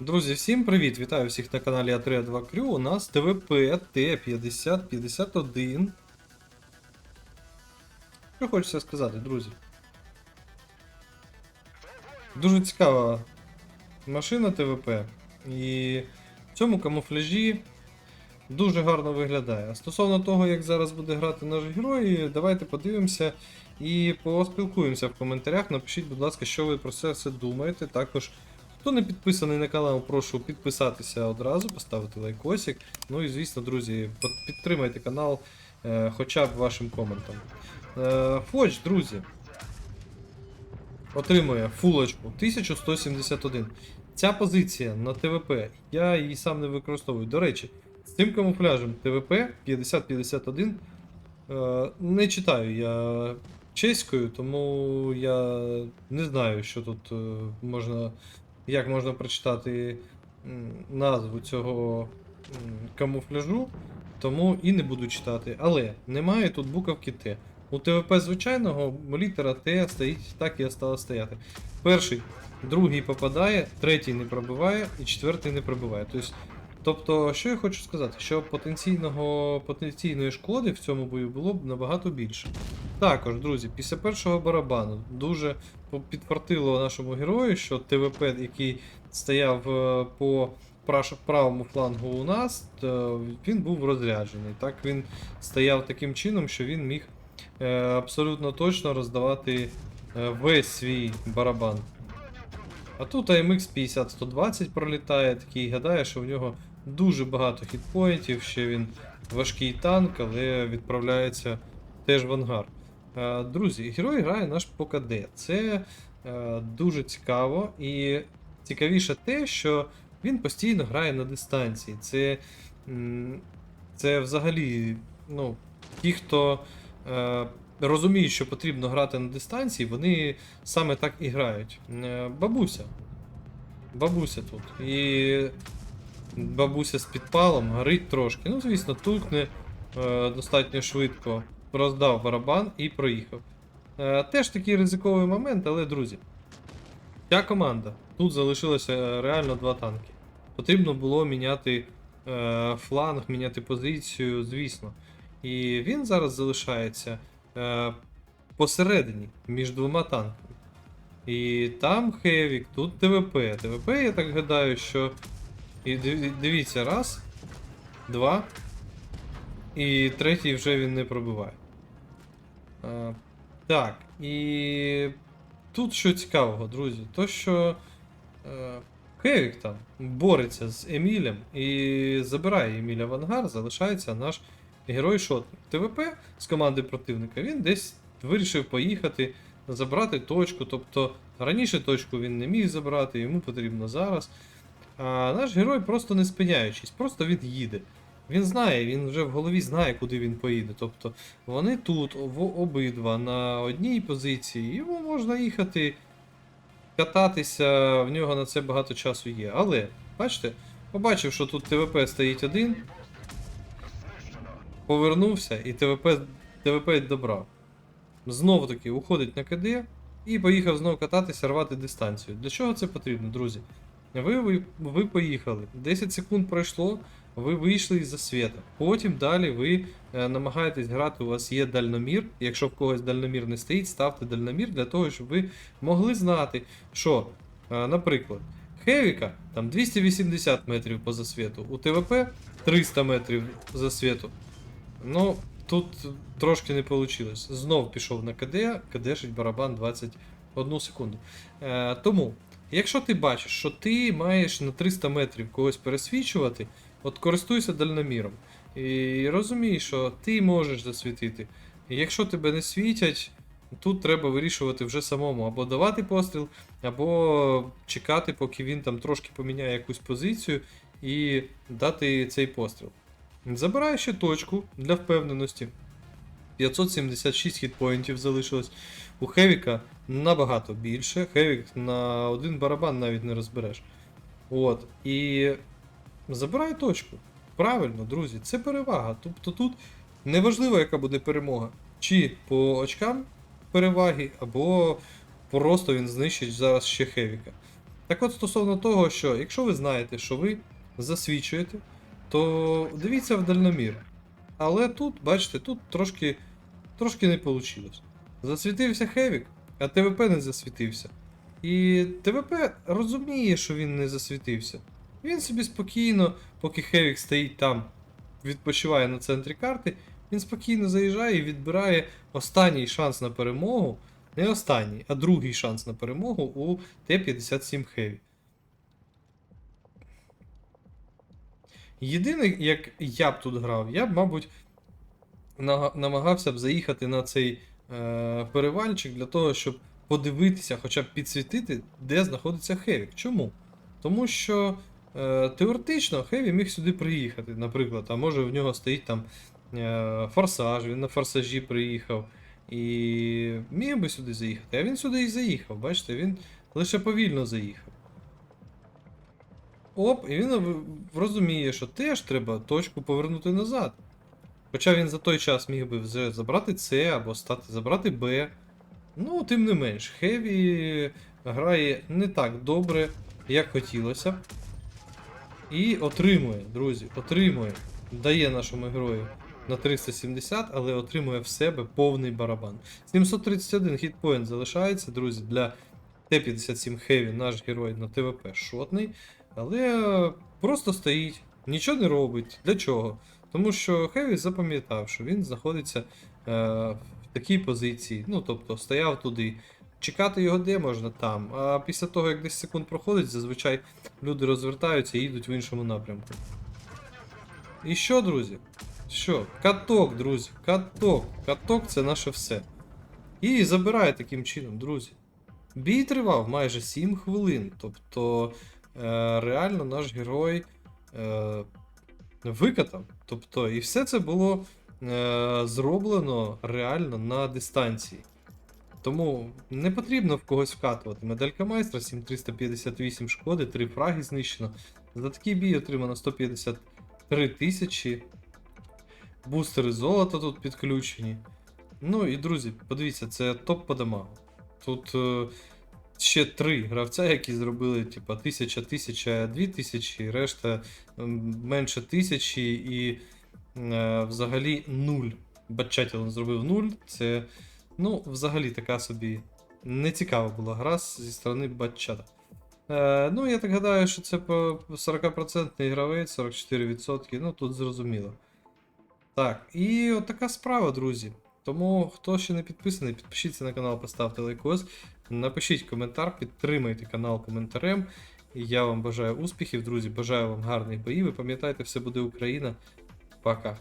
Друзі, всім привіт! Вітаю всіх на каналі А3 2 Крю. У нас ТВП Т5051. Що хочеться сказати, друзі? Дуже цікава машина ТВП. І в цьому камуфляжі дуже гарно виглядає. Стосовно того, як зараз буде грати наш герой, давайте подивимося і поспілкуємося в коментарях. Напишіть, будь ласка, що ви про це все думаєте. Також, хто не підписаний на канал, прошу підписатися одразу, поставити лайкосик. Ну і звісно, друзі, підтримайте канал е, хоча б вашим коментом. Е, Фоч, друзі. Отримує фулочку 1171. Ця позиція на ТВП, я її сам не використовую. До речі, з цим камуфляжем ТВП 5051 е, не читаю я чеською, тому я не знаю, що тут е, можна, як можна прочитати назву цього камуфляжу, тому і не буду читати. Але немає тут буковки Т. У ТВП звичайного літера Т стоїть так і стала стояти. Перший, другий попадає, третій не пробиває і четвертий не пробиває. Тобто, що я хочу сказати, що потенційного, потенційної шкоди в цьому бою було б набагато більше. Також, друзі, після першого барабану дуже підфартило нашому герою, що ТВП, який стояв е, по правому флангу у нас, то він був розряджений. Так він стояв таким чином, що він міг е, абсолютно точно роздавати е, весь свій барабан. А тут AMX 50-120 пролітає, такий гадає, що в нього дуже багато хітпоінтів, ще він важкий танк, але відправляється теж в ангар. Е, Друзі, герой грає наш по КД. Це е, дуже цікаво і цікавіше те, що він постійно грає на дистанції. Це, це взагалі, ну, ті, хто е, розуміють, що потрібно грати на дистанції, вони саме так і грають. Бабуся. Бабуся тут. І бабуся з підпалом горить трошки. Ну, звісно, тукне достатньо швидко. Роздав барабан і проїхав. Е, теж такий ризиковий момент, але, друзі, ця команда. Тут залишилося е, реально два танки. Потрібно було міняти е, фланг, міняти позицію, звісно. І він зараз залишається е, посередині між двома танками. І там Хевік, тут ТВП. ТВП, я так гадаю, що. І дивіться, раз, два. І третій вже він не пробиває. А, так, і тут що цікавого, друзі, то що е, Хевік там бореться з Емілем і забирає Еміля в ангар, залишається наш герой шотник. ТВП з команди противника він десь вирішив поїхати, забрати точку. Тобто раніше точку він не міг забрати, йому потрібно зараз. А наш герой просто не спиняючись, просто він їде. Він знає, він вже в голові знає, куди він поїде. Тобто вони тут в обидва на одній позиції, йому можна їхати, кататися, в нього на це багато часу є. Але, бачите, побачив, що тут ТВП стоїть один, повернувся і ТВП, ТВП добрав. Знову таки уходить на КД і поїхав знову кататися, рвати дистанцію. Для чого це потрібно, друзі? Ви, ви, ви поїхали. 10 секунд пройшло, ви вийшли із засвіта. Потім далі ви е, намагаєтесь грати, у вас є дальномір. Якщо в когось дальномір не стоїть, ставте дальномір для того, щоб ви могли знати, що, е, наприклад, Хевіка там 280 метрів по засвіту, у ТВП 300 метрів засвіту. Ну, тут трошки не вийшло. Знов пішов на КД, КДшить барабан 21 секунду. Е, тому, якщо ти бачиш, що ти маєш на 300 метрів когось пересвічувати, от користуйся дальноміром. І розумій, що ти можеш засвітити. І якщо тебе не світять, тут треба вирішувати вже самому або давати постріл, або чекати, поки він там трошки поміняє якусь позицію і дати цей постріл. Забираю ще точку для впевненості. 576 хітпоінтів залишилось. У Хевіка набагато більше. Хевік на один барабан навіть не розбереш. От. І забираю точку. Правильно, друзі, це перевага. Тобто тут неважливо, яка буде перемога. Чи по очкам переваги, або просто він знищить зараз ще Хевіка. Так от стосовно того, що якщо ви знаєте, що ви засвічуєте, то дивіться в дальномір. Але тут, бачите, тут трошки, трошки не вийшло. Засвітився Хевік, а ТВП не засвітився. І ТВП розуміє, що він не засвітився. Він собі спокійно, поки Хевік стоїть там, відпочиває на центрі карти, він спокійно заїжджає і відбирає останній шанс на перемогу. Не останній, а другий шанс на перемогу у Т-57 Heavy. Єдине, як я б тут грав, я б, мабуть, намагався б заїхати на цей е, перевальчик для того, щоб подивитися, хоча б підсвітити, де знаходиться Хевік. Чому? Тому що е, теоретично Хеві міг сюди приїхати, наприклад, а може в нього стоїть там е, форсаж, він на форсажі приїхав. І міг би сюди заїхати, а він сюди і заїхав, бачите, він лише повільно заїхав. Оп, і він розуміє, що теж треба точку повернути назад. Хоча він за той час міг би вже забрати С або стати забрати Б. Ну, тим не менш, Хеві грає не так добре, як хотілося. І отримує, друзі, отримує. Дає нашому герою на 370, але отримує в себе повний барабан. 731 хітпоінт залишається, друзі, для Т-57 Heavy наш герой на ТВП шотний, але просто стоїть, нічого не робить. Для чого? Тому що Хеві запам'ятав, що він знаходиться е, в такій позиції, ну тобто стояв туди. Чекати його де можна там. А після того, як 10 секунд проходить, зазвичай люди розвертаються і їдуть в іншому напрямку. І що, друзі? Що? Каток, друзі, каток. Каток це наше все. І забирає таким чином, друзі. Бій тривав майже 7 хвилин. Тобто, реально наш герой е, викатав. Тобто, і все це було е, зроблено реально на дистанції. Тому не потрібно в когось вкатувати. Медалька майстра 7358 шкоди, 3 фраги знищено. За такий бій отримано 153 тисячі. Бустери золота тут підключені. Ну і друзі, подивіться, це топ по дамагу. Тут е, ще три гравця, які зробили типа 1000, 1000, 2000, решта менше тисячі і е, взагалі нуль. Батчатіл зробив нуль. Це ну, взагалі така собі нецікава була гра зі сторони Батчата. Е, ну, я так гадаю, що це по 40% гравець, 44%, ну тут зрозуміло. Так, і от така справа, друзі. Тому, хто ще не підписаний, підпишіться на канал, поставте лайкос, напишіть коментар, підтримайте канал коментарем. Я вам бажаю успіхів, друзі. Бажаю вам гарних боїв. І пам'ятайте, все буде Україна. Пока.